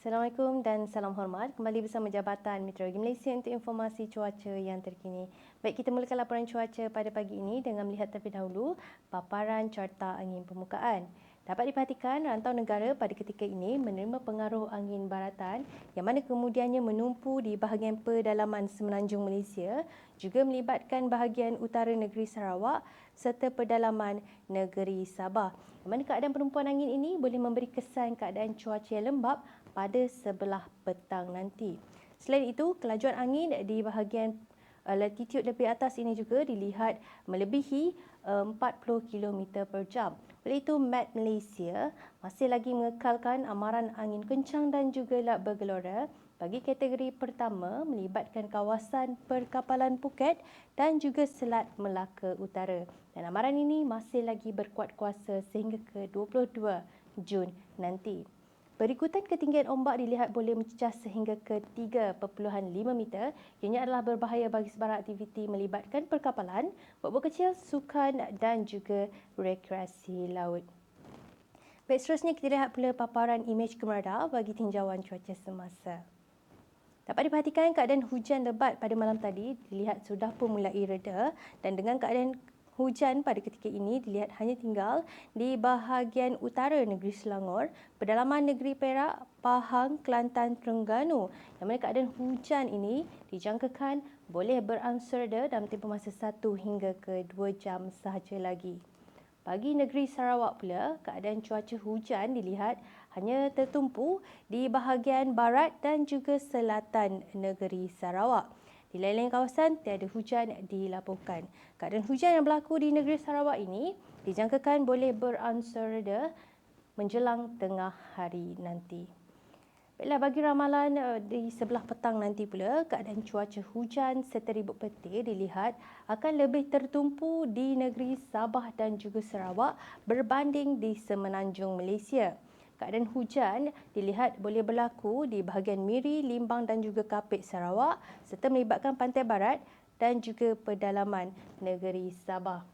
Assalamualaikum dan salam hormat. Kembali bersama Jabatan Meteorologi Malaysia untuk informasi cuaca yang terkini. Baik, kita mulakan laporan cuaca pada pagi ini dengan melihat terlebih dahulu paparan carta angin permukaan. Dapat diperhatikan rantau negara pada ketika ini menerima pengaruh angin baratan yang mana kemudiannya menumpu di bahagian pedalaman semenanjung Malaysia juga melibatkan bahagian utara negeri Sarawak serta pedalaman negeri Sabah. Yang mana keadaan penumpuan angin ini boleh memberi kesan keadaan cuaca yang lembap pada sebelah petang nanti. Selain itu, kelajuan angin di bahagian uh, latitude lebih atas ini juga dilihat melebihi 40 uh, km per jam. Oleh itu, Met Malaysia masih lagi mengekalkan amaran angin kencang dan juga lak bergelora bagi kategori pertama melibatkan kawasan perkapalan Phuket dan juga Selat Melaka Utara. Dan amaran ini masih lagi berkuat kuasa sehingga ke 22 Jun nanti. Berikutan ketinggian ombak dilihat boleh mencecah sehingga ke 3.5 meter. Ianya adalah berbahaya bagi sebarang aktiviti melibatkan perkapalan, buat kecil, sukan dan juga rekreasi laut. Baik, seterusnya kita lihat pula paparan imej kemerada bagi tinjauan cuaca semasa. Dapat diperhatikan keadaan hujan lebat pada malam tadi dilihat sudah pun mulai reda dan dengan keadaan Hujan pada ketika ini dilihat hanya tinggal di bahagian utara negeri Selangor, pedalaman negeri Perak, Pahang, Kelantan, Terengganu. Yang mana keadaan hujan ini dijangkakan boleh berangsur reda dalam tempoh masa 1 hingga ke 2 jam sahaja lagi. Bagi negeri Sarawak pula, keadaan cuaca hujan dilihat hanya tertumpu di bahagian barat dan juga selatan negeri Sarawak. Di lain-lain kawasan, tiada hujan dilaporkan. Keadaan hujan yang berlaku di negeri Sarawak ini dijangkakan boleh beransur reda menjelang tengah hari nanti. Baiklah, bagi ramalan eh, di sebelah petang nanti pula, keadaan cuaca hujan serta ribut petir dilihat akan lebih tertumpu di negeri Sabah dan juga Sarawak berbanding di semenanjung Malaysia keadaan hujan dilihat boleh berlaku di bahagian Miri, Limbang dan juga Kapit Sarawak serta melibatkan pantai barat dan juga pedalaman negeri Sabah.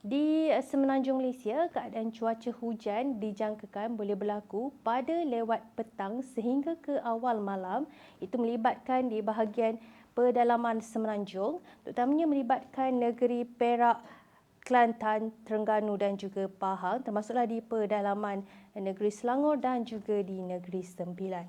Di semenanjung Malaysia, keadaan cuaca hujan dijangkakan boleh berlaku pada lewat petang sehingga ke awal malam. Itu melibatkan di bahagian pedalaman semenanjung, terutamanya melibatkan negeri Perak, Kelantan, Terengganu dan juga Pahang termasuklah di pedalaman negeri Selangor dan juga di negeri Sembilan.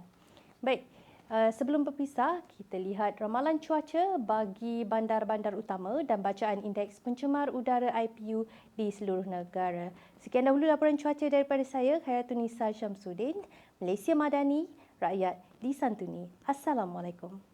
Baik, uh, sebelum berpisah, kita lihat ramalan cuaca bagi bandar-bandar utama dan bacaan indeks pencemar udara IPU di seluruh negara. Sekian dahulu laporan cuaca daripada saya, Khairatun Nisa Syamsuddin, Malaysia Madani, rakyat disantuni. Assalamualaikum.